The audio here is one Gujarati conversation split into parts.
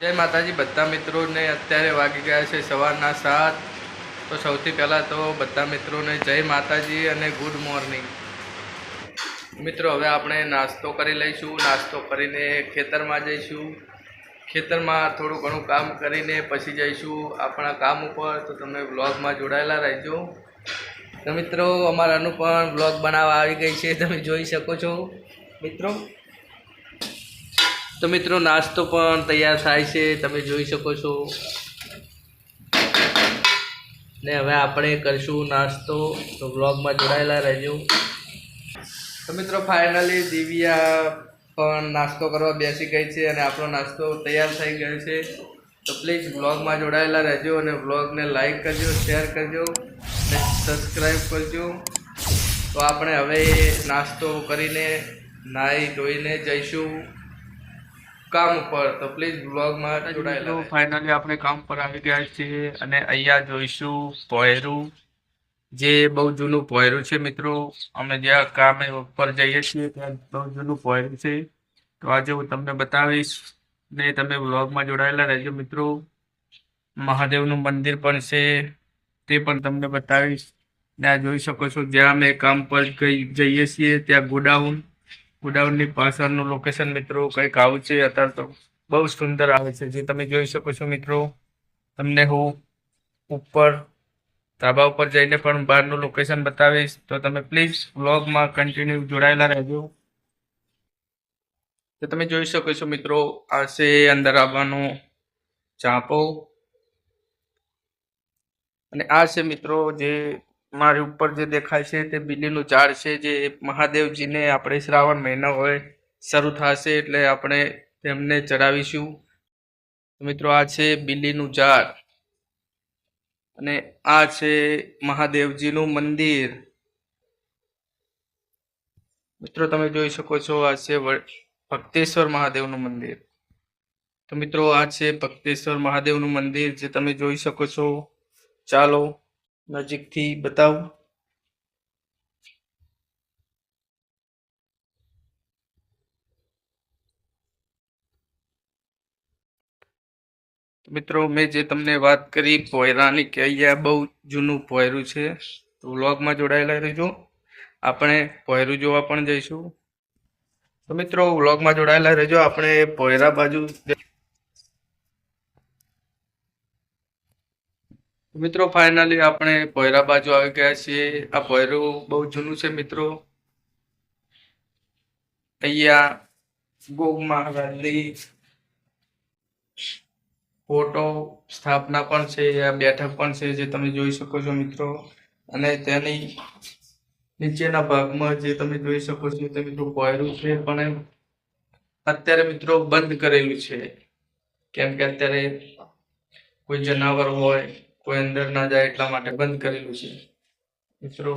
જય માતાજી, બધા મિત્રોને અત્યારે વાગી ગયા છે સવારના સાત. તો સૌથી પહેલાં તો બધા મિત્રોને જય માતાજી અને ગુડ મોર્નિંગ. મિત્રો, હવે આપણે નાસ્તો કરી લઈશું. નાસ્તો કરીને ખેતરમાં જઈશું. ખેતરમાં થોડું ઘણું કામ કરીને પછી જઈશું. આપણા કામ ઉપર તો તમે બ્લોગમાં જોડાયેલા રહેજો. તો મિત્રો, અમારાનું પણ બ્લોગ બનાવવા આવી ગઈ છે. તમે જોઈ શકો છો. મિત્રો તો મિત્રો, નાસ્તો પણ તૈયાર થાય છે. તમે જોઈ શકો છો. ને હવે આપણે કરીશું નાસ્તો. તો બ્લોગમાં જોડાયેલા રહેજો. તો મિત્રો ફાઇનલી દિવ્યા પણ નાસ્તો કરવા બેસી ગઈ છે અને આપણો નાસ્તો તૈયાર થઈ ગયો છે. તો પ્લીઝ બ્લોગમાં જોડાયેલા રહેજો અને બ્લોગને લાઈક કરજો શેર કરજો અને સબસ્ક્રાઈબ કરજો. તો આપણે હવે નાસ્તો કરીને નાહી ધોઈને જઈશું. કામ ઉપર તો પ્લીઝ બ્લોગમાં જોડાયેલા ફાઇનલી આપણે કામ પર આવી ગયા છીએ અને અહીંયા જોઈશું પોયરું. જે બહુ જૂનું પોયરું છે મિત્રો અમે જ્યાં કામે ઉપર જઈએ છીએ ત્યાં બહુ જૂનું પોયરું છે. તો આજે હું તમને બતાવીશ ને તમે બ્લોગમાં જોડાયેલા રહેજો મિત્રો. મહાદેવનું મંદિર પણ છે તે પણ તમને બતાવીશ. ને આ જોઈ શકો છો જ્યાં અમે કામ પર જઈએ છીએ ત્યાં ગોડાઉન. ગોડાઉનની પાછળનું લોકેશન મિત્રો કંઈક આવું છે. અત્યારે તો બહુ સુંદર આવે છે. જે તમે જોઈ શકો છો મિત્રો, તમને હું ઉપર ધાબા ઉપર જઈને પણ બહારનું લોકેશન બતાવીશ. તો તમે પ્લીઝ વ્લોગમાં કન્ટિન્યુ જોડાયેલા રહેજો. તો તમે જોઈ શકો છો મિત્રો, આ છે અંદર આવવાનો ચાંપો. અને આ છે મિત્રો જે મારી ઉપર જે દેખાય છે તે બિલીનું ઝાડ છે, જે મહાદેવજીને આપણે શ્રાવણ મહિનો હોય શરૂ થશે એટલે આપણે તેમને ચડાવીશું. મિત્રો આ છે બિલીનું ઝાડ અને આ છે મહાદેવજીનું મંદિર. મિત્રો તમે જોઈ શકો છો આ છે ભક્તેશ્વર મહાદેવનું મંદિર. તો મિત્રો આ છે ભક્તેશ્વર મહાદેવનું મંદિર, જે તમે જોઈ શકો છો. ચાલો નજીકથી બતાવું. મિત્રો, મેં જે તમને વાત કરી, પોયરાની કે અહીંયા બહુ જૂનું પોયરું છે, તો વ્લોગમાં જોડાયેલા રહેજો. આપણે પોયરું જોવા પણ જઈશું. તો મિત્રો, વ્લોગમાં જોડાયેલા રહેજો. આપણે પોયરા બાજુ મિત્રો ફાઇનલી આપણે પોયરા બાજુ આવી ગયા છીએ. આ પોયરું બહુ જૂનું છે મિત્રો. અહીંયા ગોગ મહારાજની ફોટો સ્થાપના પણ છે, આ બેઠક પણ છે જે તમે જોઈ શકો છો મિત્રો. અને તેની નીચેના ભાગમાં જે તમે જોઈ શકો છો તે મિત્રો પોયરું છે, પણ અત્યારે મિત્રો બંધ કરેલું છે. કેમ કે અત્યારે કોઈ જનાવર હોય કોઈ અંદર ના જાય એટલા માટે બંધ કરેલું છે. મિત્રો,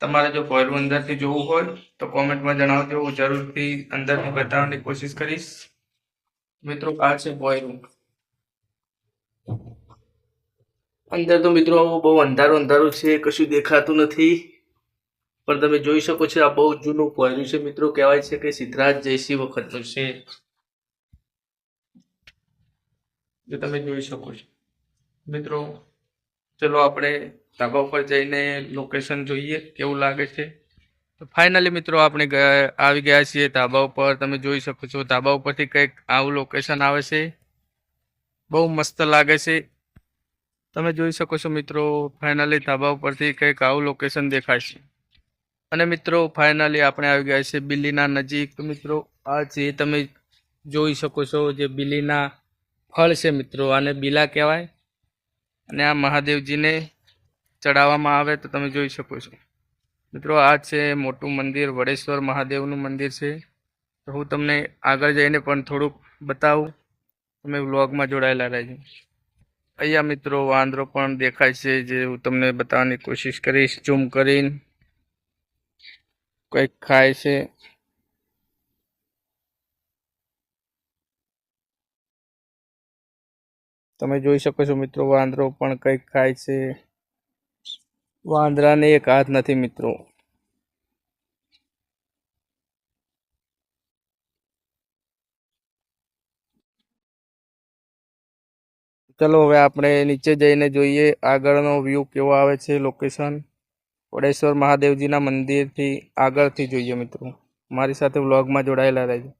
તમારે જો પોયરું અંદરથી જોવું હોય, તો કોમેન્ટમાં જણાવજો. હું જરૂરથી અંદરથી બતાવવાની કોશિશ કરીશ. મિત્રો, આ છે પોયરું અંદર તો મિત્રો બહુ અંધારું અંધારું છે, કશું દેખાતું નથી. પણ તમે જોઈ શકો છો, આ બહુ જૂનું પોયરું છે. મિત્રો, કહેવાય છે કે સિદ્ધરાજ જયસિંહ વખતનું છે. જો તમે જોઈ શકો છો. મિત્રો, ચલો આપણે ધાબા ઉપર જઈને લોકેશન જોઈએ, કેવું લાગે છે? તો ફાઇનલી મિત્રો, આપણે આવી ગયા છીએ ધાબા ઉપર. તમે જોઈ શકો છો, ધાબા ઉપરથી કંઈક આવું લોકેશન આવે છે. બહુ મસ્ત લાગે છે. તમે જોઈ શકો છો મિત્રો ફાઇનલી ધાબા ઉપરથી કંઈક આવું લોકેશન દેખાય છે. અને મિત્રો ફાઇનલી આપણે આવી ગયા છે બિલ્લીના નજીક. મિત્રો, આ જે તમે જોઈ શકો છો, જે બિલ્લીના ફળ છે મિત્રો, આને બીલા કહેવાય. અને આ મહાદેવજીને ચડાવવામાં આવે તો તમે જોઈ શકો છો. મિત્રો, આ છે મોટું મંદિર, વડેશ્વર મહાદેવનું મંદિર છે. તો હું તમને આગળ જઈને પણ થોડુંક બતાવું. તમે વ્લોગમાં જોડાયેલા રહેજો. અહીંયા મિત્રો, વાંદરો પણ દેખાય છે, જે હું તમને બતાવવાની કોશિશ કરીશ. ઝૂમ કરીને કંઈક ખાય છે. તમે જોઈ શકો છો મિત્રો, વાંદરો પણ કંઈક ખાય છે. વાંદરાને એક હાથ નથી મિત્રો. ચલો હવે આપણે નીચે જઈને જોઈએ આગળનો વ્યૂ કેવો આવે છે લોકેશન વડેશ્વર મહાદેવજીના મંદિરથી આગળથી જોઈએ મિત્રો. મારી સાથે વ્લોગમાં જોડાયેલા રહેજો.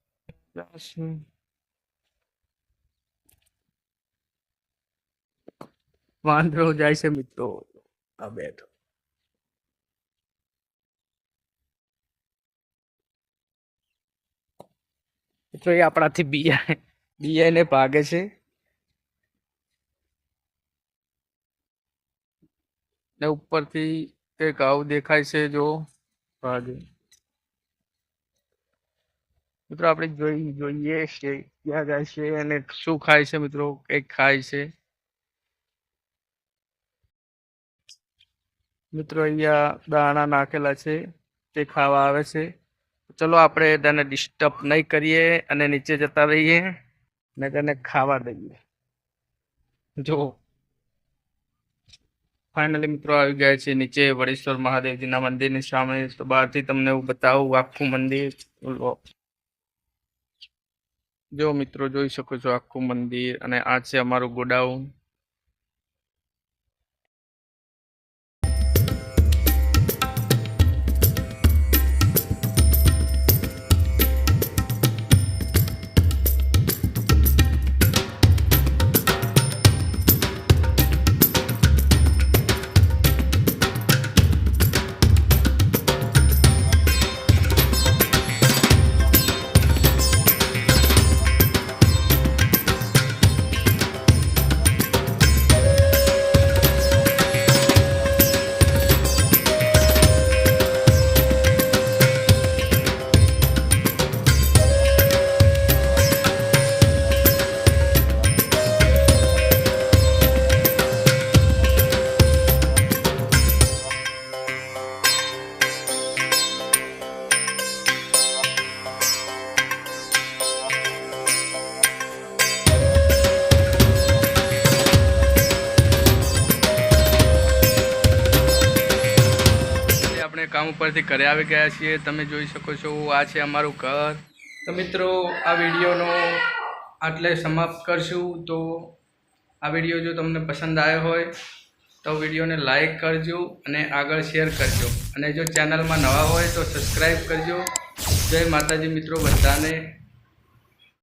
વાંદરો જાય છે મિત્રો. આ બેઠો મિત્રો, એ આપણાથી બીઆઈ બીયાને ભાગે છે. ને ઉપરથી કંઈક આવું દેખાય છે જો ભાગે. મિત્રો, આપણે જોઈ, જોઈએ છે ક્યાં જાય છે અને શું ખાય છે મિત્રો, કંઈક ખાય છે. મિત્રો, અહીંયા દાણા નાખેલા છે, તે ખાવા આવે છે. ચલો આપણે તેને ડિસ્ટર્બ નહીં કરીએ અને નીચે જતા રહીએ ને તેને ખાવા દઈએ. જો. ફાઇનલી મિત્રો આવી ગયા છે નીચે વડેશ્વર મહાદેવજીના મંદિરની સામે. તો બહારથી તમને હું બતાવું આખું મંદિર. જો મિત્રો, જોઈ શકો છો આખું મંદિર અને આ છે અમારું ગોડાઉન. કામ ઉપરથી ઘરે આવી ગયા છીએ. તમે જોઈ શકો છો, આ છે અમારું ઘર. તો મિત્રો, આ વિડીયોનો આટલે સમાપ્ત કરશું. તો આ વીડિયો જો તમને પસંદ આવ્યો હોય, તો વિડીયોને લાઈક કરજો અને આગળ શેર કરજો. અને જો ચેનલમાં નવા હોય, તો સબસ્ક્રાઈબ કરજો. જય માતાજી મિત્રો બધાને.